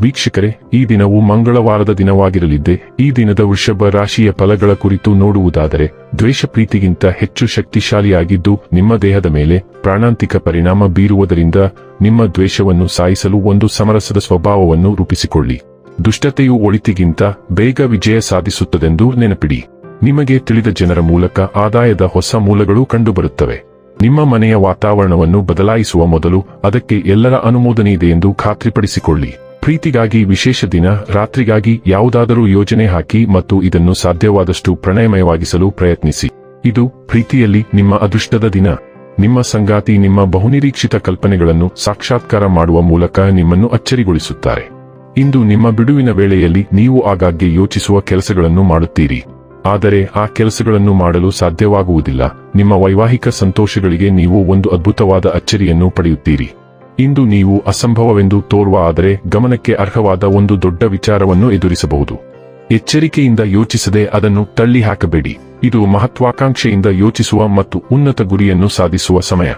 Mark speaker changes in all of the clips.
Speaker 1: ವೀಕ್ಷಕರೇ, ಈ ದಿನವು ಮಂಗಳವಾರದ ದಿನವಾಗಿರಲಿದ್ದೆ, ಈ ದಿನದ ವೃಷಭ ರಾಶಿಯ ಫಲಗಳ ಕುರಿತು ನೋಡುವುದಾದರೆ ದ್ವೇಷ ಪ್ರೀತಿಗಿಂತ ಹೆಚ್ಚು ಶಕ್ತಿಶಾಲಿಯಾಗಿದ್ದು, ನಿಮ್ಮ ದೇಹದ ಮೇಲೆ ಪ್ರಾಣಾಂತಿಕ ಪರಿಣಾಮ ಬೀರುವುದರಿಂದ ನಿಮ್ಮ ದ್ವೇಷವನ್ನು ಸಾಯಿಸಲು ಒಂದು ಸಮರಸದ ಸ್ವಭಾವವನ್ನು ರೂಪಿಸಿಕೊಳ್ಳಿ. ದುಷ್ಟತೆಯು ಒಳಿತಿಗಿಂತ ಬೇಗ ವಿಜಯ ಸಾಧಿಸುತ್ತದೆಂದು ನೆನಪಿಡಿ. ನಿಮಗೆ ತಿಳಿದ ಜನರ ಮೂಲಕ ಆದಾಯದ ಹೊಸ ಮೂಲಗಳು ಕಂಡುಬರುತ್ತವೆ. ನಿಮ್ಮ ಮನೆಯ ವಾತಾವರಣವನ್ನು ಬದಲಾಯಿಸುವ ಮೊದಲು ಅದಕ್ಕೆ ಎಲ್ಲರ ಅನುಮೋದನೆ ಇದೆ ಎಂದು ಖಾತ್ರಿಪಡಿಸಿಕೊಳ್ಳಿ. ಪ್ರೀತಿಗಾಗಿ ವಿಶೇಷ ದಿನ, ರಾತ್ರಿಗಾಗಿ ಯಾವುದಾದರೂ ಯೋಜನೆ ಹಾಕಿ ಮತ್ತು ಇದನ್ನು ಸಾಧ್ಯವಾದಷ್ಟು ಪ್ರಣಯಮಯವಾಗಿಸಲು ಪ್ರಯತ್ನಿಸಿ. ಇದು ಪ್ರೀತಿಯಲ್ಲಿ ನಿಮ್ಮ ಅದೃಷ್ಟದ ದಿನ. ನಿಮ್ಮ ಸಂಗಾತಿ ನಿಮ್ಮ ಬಹುನಿರೀಕ್ಷಿತ ಕಲ್ಪನೆಗಳನ್ನು ಸಾಕ್ಷಾತ್ಕಾರ ಮಾಡುವ ಮೂಲಕ ನಿಮ್ಮನ್ನು ಅಚ್ಚರಿಗೊಳಿಸುತ್ತಾರೆ. ಇಂದು ನಿಮ್ಮ ಬಿಡುವಿನ ವೇಳೆಯಲ್ಲಿ ನೀವು ಆಗಾಗ್ಗೆ ಯೋಚಿಸುವ ಕೆಲಸಗಳನ್ನು ಮಾಡುತ್ತೀರಿ. ಆದರೆ ಆ ಕೆಲಸಗಳನ್ನು ಮಾಡಲು ಸಾಧ್ಯವಾಗುವುದಿಲ್ಲ. ನಿಮ್ಮ ವೈವಾಹಿಕ ಸಂತೋಷಗಳಿಗೆ ನೀವು ಒಂದು ಅದ್ಭುತವಾದ ಅಚ್ಚರಿಯನ್ನು ಪಡೆಯುತ್ತೀರಿ. ಇಂದು ನೀವು ಅಸಂಭವವೆಂದು ತೋರುವ ಆದರೆ ಗಮನಕ್ಕೆ ಅರ್ಹವಾದ ಒಂದು ದೊಡ್ಡ ವಿಚಾರವನ್ನು ಎದುರಿಸಬಹುದು. ಎಚ್ಚರಿಕೆಯಿಂದ ಯೋಚಿಸದೆ ಅದನ್ನು ತಳ್ಳಿ ಹಾಕಬೇಡಿ ಇದು ಮಹತ್ವಾಕಾಂಕ್ಷೆಯಿಂದ ಯೋಚಿಸುವ ಮತ್ತು ಉನ್ನತ ಗುರಿಯನ್ನು ಸಾಧಿಸುವ ಸಮಯ.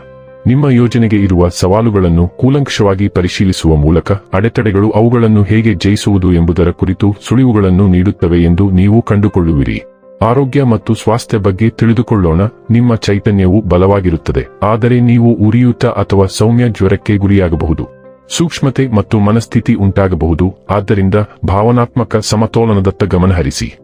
Speaker 1: ನಿಮ್ಮ ಯೋಜನೆಗೆ ಇರುವ ಸವಾಲುಗಳನ್ನು ಕೂಲಂಕಷವಾಗಿ ಪರಿಶೀಲಿಸುವ ಮೂಲಕ ಅಡೆತಡೆಗಳು ಅವುಗಳನ್ನು ಹೇಗೆ ಜಯಿಸುವುದು ಎಂಬುದರ ಕುರಿತು ಸುಳಿವುಗಳನ್ನು ನೀಡುತ್ತವೆ ಎಂದು ನೀವು ಕಂಡುಕೊಳ್ಳುವಿರಿ. ಆರೋಗ್ಯ ಮತ್ತು ಸ್ವಾಸ್ಥ್ಯ ಬಗ್ಗೆ ತಿಳಿದುಕೊಳ್ಳೋಣ. ನಿಮ್ಮ ಚೈತನ್ಯವು ಬಲವಾಗಿರುತ್ತದೆ. ಆದರೆ ನೀವು ಉರಿಯೂತ ಅಥವಾ ಸೌಮ್ಯ ಜ್ವರಕ್ಕೆ ಗುರಿಯಾಗಬಹುದು. ಸೂಕ್ಷ್ಮತೆ ಮತ್ತು ಮನಸ್ಥಿತಿ ಉಂಟಾಗಬಹುದು. ಆದ್ದರಿಂದ ಭಾವನಾತ್ಮಕ ಸಮತೋಲನದತ್ತ ಗಮನಹರಿಸಿ.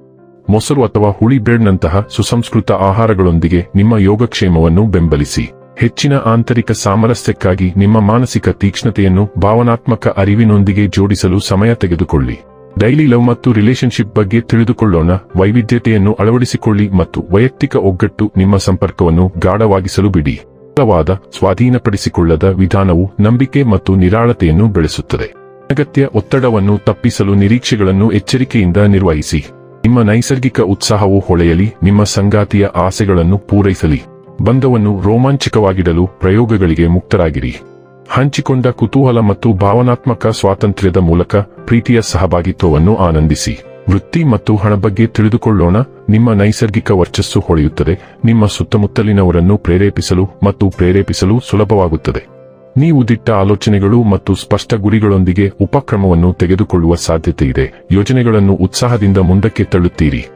Speaker 1: ಮೊಸರು ಅಥವಾ ಹುಳಿ ಬ್ರೆಡ್ನಂತಹ ಸುಸಂಸ್ಕೃತ ಆಹಾರಗಳೊಂದಿಗೆ ನಿಮ್ಮ ಯೋಗಕ್ಷೇಮವನ್ನು ಬೆಂಬಲಿಸಿ. ಹೆಚ್ಚಿನ ಆಂತರಿಕ ಸಾಮರಸ್ಯಕ್ಕಾಗಿ ನಿಮ್ಮ ಮಾನಸಿಕ ತೀಕ್ಷ್ಣತೆಯನ್ನು ಭಾವನಾತ್ಮಕ ಅರಿವಿನೊಂದಿಗೆ ಜೋಡಿಸಲು ಸಮಯ ತೆಗೆದುಕೊಳ್ಳಿ. ಡೈಲಿ ಲವ್ ಮತ್ತು ರಿಲೇಶನ್ಶಿಪ್ ಬಗ್ಗೆ ತಿಳಿದುಕೊಳ್ಳೋಣ. ವೈವಿಧ್ಯತೆಯನ್ನು ಅಳವಡಿಸಿಕೊಳ್ಳಿ ಮತ್ತು ವೈಯಕ್ತಿಕ ಒಗ್ಗಟ್ಟು ನಿಮ್ಮ ಸಂಪರ್ಕವನ್ನು ಗಾಢವಾಗಿಸಲು ಬಿಡಿ. ಬಲವಾದ ಸ್ವಾಧೀನಪಡಿಸಿಕೊಳ್ಳದ ವಿಧಾನವು ನಂಬಿಕೆ ಮತ್ತು ನಿರಾಳತೆಯನ್ನು ಬೆಳೆಸುತ್ತದೆ. ಅಗತ್ಯ ಒತ್ತಡವನ್ನು ತಪ್ಪಿಸಲು ನಿರೀಕ್ಷೆಗಳನ್ನು ಎಚ್ಚರಿಕೆಯಿಂದ ನಿರ್ವಹಿಸಿ. ನಿಮ್ಮ ನೈಸರ್ಗಿಕ ಉತ್ಸಾಹವು ಹೊಳೆಯಲಿ, ನಿಮ್ಮ ಸಂಗಾತಿಯ ಆಸೆಗಳನ್ನು ಪೂರೈಸಲಿ. ಬಂಧವನ್ನು ರೋಮಾಂಚಕವಾಗಿಡಲು ಪ್ರಯೋಗಗಳಿಗೆ ಮುಕ್ತರಾಗಿರಿ. ಹಂಚಿಕೊಂಡ ಕುತೂಹಲ ಮತ್ತು ಭಾವನಾತ್ಮಕ ಸ್ವಾತಂತ್ರ್ಯದ ಮೂಲಕ ಪ್ರೀತಿಯ ಸಹಭಾಗಿತ್ವವನ್ನು ಆನಂದಿಸಿ. ವೃತ್ತಿ ಮತ್ತು ಹಣ ಬಗ್ಗೆ ತಿಳಿದುಕೊಳ್ಳೋಣ. ನಿಮ್ಮ ನೈಸರ್ಗಿಕ ವರ್ಚಸ್ಸು ಹೊಳೆಯುತ್ತದೆ. ನಿಮ್ಮ ಸುತ್ತಮುತ್ತಲಿನವರನ್ನು ಪ್ರೇರೇಪಿಸಲು ಮತ್ತು ಪ್ರೇರೇಪಿಸಲು ಸುಲಭವಾಗುತ್ತದೆ. ನೀವು ದಿಟ್ಟ ಆಲೋಚನೆಗಳು ಮತ್ತು ಸ್ಪಷ್ಟ ಗುರಿಗಳೊಂದಿಗೆ ಉಪಕ್ರಮವನ್ನು ತೆಗೆದುಕೊಳ್ಳುವ ಸಾಧ್ಯತೆ ಇದೆ ಯೋಜನೆಗಳನ್ನು ಉತ್ಸಾಹದಿಂದ ಮುಂದಕ್ಕೆ ತಳ್ಳುತ್ತೀರಿ.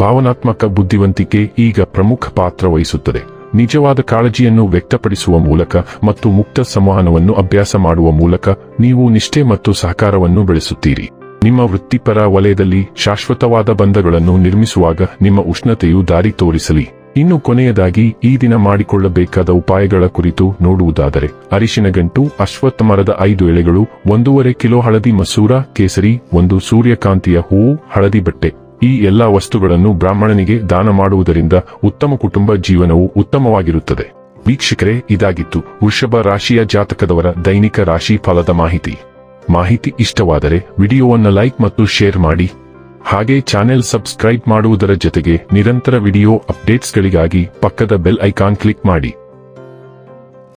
Speaker 1: ಭಾವನಾತ್ಮಕ ಬುದ್ಧಿವಂತಿಕೆ ಈಗ ಪ್ರಮುಖ ಪಾತ್ರ ವಹಿಸುತ್ತದೆ. ನಿಜವಾದ ಕಾಳಜಿಯನ್ನು ವ್ಯಕ್ತಪಡಿಸುವ ಮೂಲಕ ಮತ್ತು ಮುಕ್ತ ಸಂವಹನವನ್ನು ಅಭ್ಯಾಸ ಮಾಡುವ ಮೂಲಕ ನೀವು ನಿಷ್ಠೆ ಮತ್ತು ಸಹಕಾರವನ್ನು ಬೆಳೆಸುತ್ತೀರಿ. ನಿಮ್ಮ ವೃತ್ತಿಪರ ವಲಯದಲ್ಲಿ ಶಾಶ್ವತವಾದ ಬಂಧಗಳನ್ನು ನಿರ್ಮಿಸುವಾಗ ನಿಮ್ಮ ಉಷ್ಣತೆಯು ದಾರಿ ತೋರಿಸಲಿ. ಇನ್ನು ಕೊನೆಯದಾಗಿ, ಈ ದಿನ ಮಾಡಿಕೊಳ್ಳಬೇಕಾದ ಉಪಾಯಗಳ ಕುರಿತು ನೋಡುವುದಾದರೆ, ಅರಿಶಿನ ಗಂಟು ಅಶ್ವತ್ಥ ಮರದ ಐದು ಎಳೆಗಳು, ಒಂದೂವರೆ ಕಿಲೋ ಹಳದಿ ಮಸೂರ, ಕೇಸರಿ, ಒಂದು ಸೂರ್ಯಕಾಂತಿಯ ಹೂವು, ಹಳದಿ ಬಟ್ಟೆ. ಈ ಎಲ್ಲಾ ವಸ್ತುಗಳನ್ನು ಬ್ರಾಹ್ಮಣನಿಗೆ ದಾನ ಮಾಡುವುದರಿಂದ ಉತ್ತಮ ಕುಟುಂಬ ಜೀವನವು ಉತ್ತಮವಾಗಿರುತ್ತದೆ. ವೀಕ್ಷಕರೇ, ಇದಾಗಿತ್ತು ವೃಷಭ ರಾಶಿಯ ಜಾತಕದವರ ದೈನಿಕ ರಾಶಿ ಫಲದ ಮಾಹಿತಿ. ಮಾಹಿತಿ ಇಷ್ಟವಾದರೆ ವಿಡಿಯೋವನ್ನು ಲೈಕ್ ಮತ್ತು ಶೇರ್ ಮಾಡಿ. ಹಾಗೆ ಚಾನೆಲ್ ಸಬ್ಸ್ಕ್ರೈಬ್ ಮಾಡುವುದರ ಜೊತೆಗೆ ನಿರಂತರ ವಿಡಿಯೋ ಅಪ್ಡೇಟ್ಸ್ಗಳಿಗಾಗಿ ಪಕ್ಕದ ಬೆಲ್ ಐಕಾನ್ ಕ್ಲಿಕ್ ಮಾಡಿ.